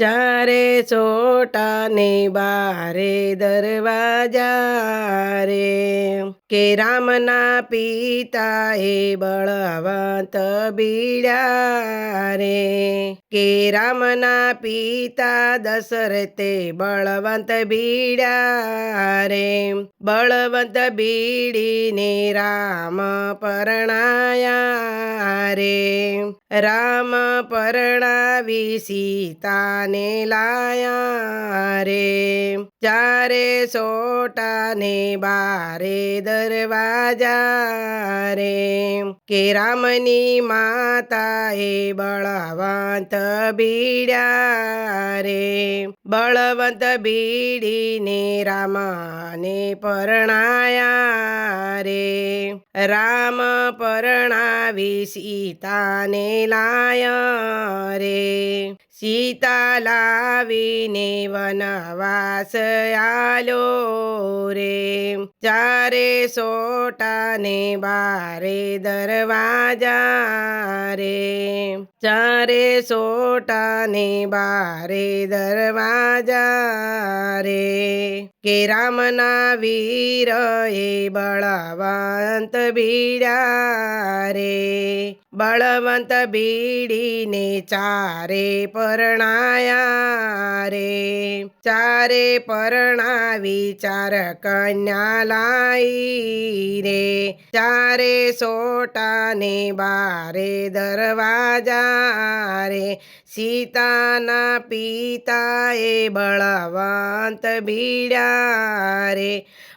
ચારે ચોટા ને બારે દરવાજા રે. કે રામના પિતા એ બળવંત બીડા રે. કે રામના પિતા દશરથે બળવંત બીડા રે. બળવંત બીડીને રામ પરણાયા રે. રામ પરણાવી સીતાને લાયા રે. ચારે સોટાને બારે દરવાજા રે. કે રામની માતાએ બળવંત બીડ્યા રે. બળવંત બીડીને રામને પરણાયા રે. રામ પરણાવી સીતાને લાય રે. સીતા લાવીને વનવાસ આલો રે. ચારે સોટાને બારે દરવાજા રે. ચારે સોટાને બારે દરવાજા રે. કે રામના વીર એ બળવંત બીડા રે બળવંત બીડીને ચારે પરણાયા રે. ચારે પરણાવી ચાર કન્યા લાઈ રે. ચારે સોટાને બારે દરવાજા રે. સીતાના પિતાએ બળવંત ભીડ્યા રે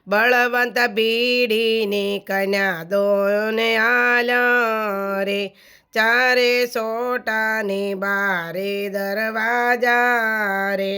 બળવંત ભીડીને કન્યા દોને આલ રે ચારે સોટાને બારે દરવાજા રે